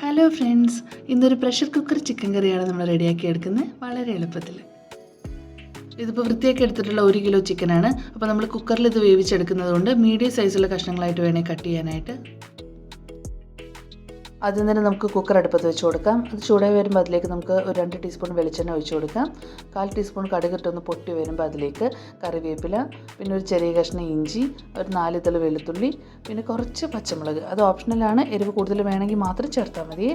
Hello friends ഇന്നൊരു pressure cooker chicken കറിയാണ് നമ്മൾ റെഡിയാക്കി എടുക്കുന്നത് വളരെ എളുപ്പത്തിൽ. ഇതിപ്പോൾ വൃത്തിയാക്കി എടുത്തിട്ടുള്ള ഒരു കിലോ ചിക്കനാണ് അപ്പോൾ നമ്മൾ കുക്കറിൽ ഇത് വേവിച്ചെടുക്കുന്നതുകൊണ്ട് മീഡിയം സൈസുള്ള കഷ്ണങ്ങളായിട്ട് വേണേൽ കട്ട് ചെയ്യാനായിട്ട് ആദ്യം തന്നെ നമുക്ക് കുക്കർ അടുപ്പത്ത് വെച്ച് കൊടുക്കാം. അത് ചൂടായി വരുമ്പോൾ അതിലേക്ക് നമുക്ക് ഒരു രണ്ട് ടീസ്പൂൺ വെളിച്ചെണ്ണ ഒഴിച്ച് കൊടുക്കാം. കാൽ ടീസ്പൂൺ കടുകിട്ടൊന്ന് പൊട്ടി വരുമ്പോൾ അതിലേക്ക് കറിവേപ്പില പിന്നെ ഒരു ചെറിയ കഷ്ണം ഇഞ്ചി ഒരു നാല് ഇതൾ വെളുത്തുള്ളി പിന്നെ കുറച്ച് പച്ചമുളക്. അത് ഓപ്ഷണലാണ് എരിവ് കൂടുതൽ വേണമെങ്കിൽ മാത്രം ചേർത്താൽ മതി.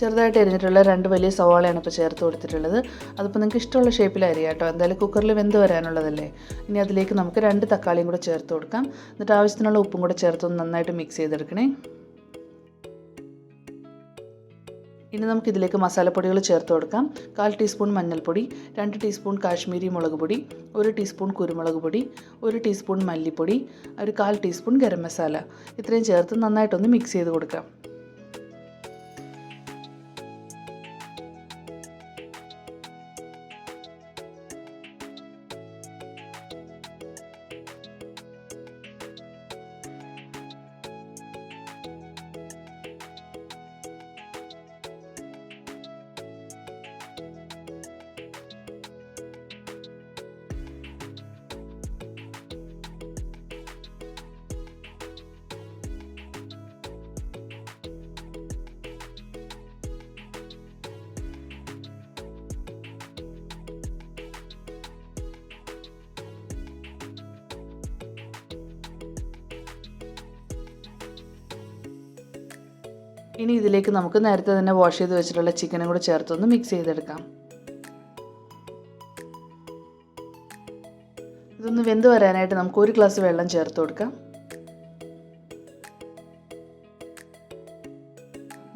ചെറുതായിട്ട് എരിഞ്ഞിട്ടുള്ള രണ്ട് വലിയ സവാളയാണ് ഇപ്പോൾ ചേർത്ത് കൊടുത്തിട്ടുള്ളത്. അതിപ്പോൾ നിങ്ങൾക്ക് ഇഷ്ടമുള്ള ഷേപ്പിൽ അരിയാം കേട്ടോ എന്തായാലും കുക്കറിൽ വെന്ത് വരാനുള്ളതല്ലേ? ഇനി അതിലേക്ക് നമുക്ക് രണ്ട് തക്കാളിയും കൂടെ ചേർത്ത് കൊടുക്കാം. എന്നിട്ട് ആവശ്യത്തിനുള്ള ഉപ്പും കൂടെ ചേർത്ത് നന്നായിട്ട് മിക്സ് ചെയ്തെടുക്കണേ. ഇനി നമുക്ക് ഇതിലേക്ക് മസാലപ്പൊടികൾ ചേർത്ത് കൊടുക്കാം. കാൽ ടീസ്പൂൺ മഞ്ഞൾപ്പൊടി രണ്ട് ടീസ്പൂൺ കാശ്മീരി മുളക് പൊടി ഒരു ടീസ്പൂൺ കുരുമുളക് പൊടി ഒരു ടീസ്പൂൺ മല്ലിപ്പൊടി ഒരു കാൽ ടീസ്പൂൺ ഗരം മസാല. ഇത്രയും ചേർത്ത് നന്നായിട്ടൊന്ന് മിക്സ് ചെയ്ത് കൊടുക്കാം. ഇനി ഇതിലേക്ക് നമുക്ക് നേരത്തെ തന്നെ വാഷ് ചെയ്ത് വെച്ചിട്ടുള്ള ചിക്കനും കൂടെ ചേർത്തൊന്ന് മിക്സ് ചെയ്തെടുക്കാം. ഇതൊന്ന് വെന്ത് വരാനായിട്ട് നമുക്ക് ഒരു ഗ്ലാസ് വെള്ളം ചേർത്ത് കൊടുക്കാം.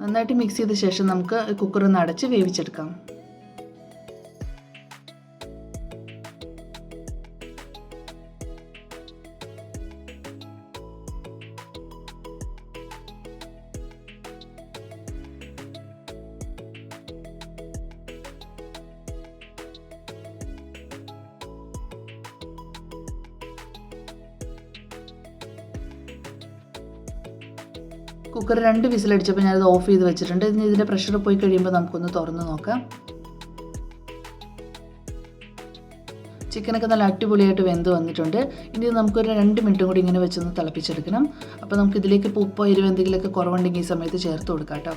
നന്നായിട്ട് മിക്സ് ചെയ്ത ശേഷം നമുക്ക് കുക്കർ ഒന്ന് അടച്ച് വേവിച്ചെടുക്കാം. കുക്കർ രണ്ട് വിസിലടിച്ചപ്പോൾ ഞാനത് ഓഫ് ചെയ്ത് വെച്ചിട്ടുണ്ട്. ഇനി ഇതിന്റെ പ്രഷർ പോയി കഴിയുമ്പോൾ നമുക്കൊന്ന് തുറന്ന് നോക്കാം. ചിക്കനൊക്കെ നല്ല അടിപൊളിയായിട്ട് വെന്ത് വന്നിട്ടുണ്ട്. ഇനി നമുക്കൊരു രണ്ട് മിനിറ്റും കൂടി ഇങ്ങനെ വെച്ചൊന്ന് തിളപ്പിച്ചെടുക്കണം. അപ്പോൾ നമുക്ക് ഇതിലേക്ക് ഉപ്പോ എരിവ് എന്തെങ്കിലുമൊക്കെ കുറവുണ്ടെങ്കിൽ ഈ സമയത്ത് ചേർത്ത് കൊടുക്കാം കേട്ടോ.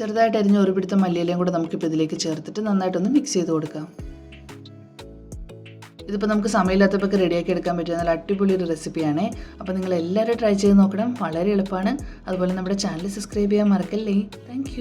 ചെറുതായിട്ട് അരിഞ്ഞ ഒരു പിടുത്തം മല്ലിയിലയും കൂടെ നമുക്കിപ്പോൾ ഇതിലേക്ക് ചേർത്തിട്ട് നന്നായിട്ടൊന്ന് മിക്സ് ചെയ്ത് കൊടുക്കാം. ഇതിപ്പോൾ നമുക്ക് സമയമില്ലാത്തപ്പോൾ റെഡിയാക്കി എടുക്കാൻ പറ്റിയ നല്ല അടിപൊളി ഒരു റെസിപ്പിയാണ് അപ്പോൾ നിങ്ങൾ എല്ലാവരും ട്രൈ ചെയ്ത് നോക്കണം. വളരെ എളുപ്പമാണ്. അതുപോലെ നമ്മുടെ ചാനൽ സബ്സ്ക്രൈബ് ചെയ്യാൻ മറക്കല്ലേ. താങ്ക്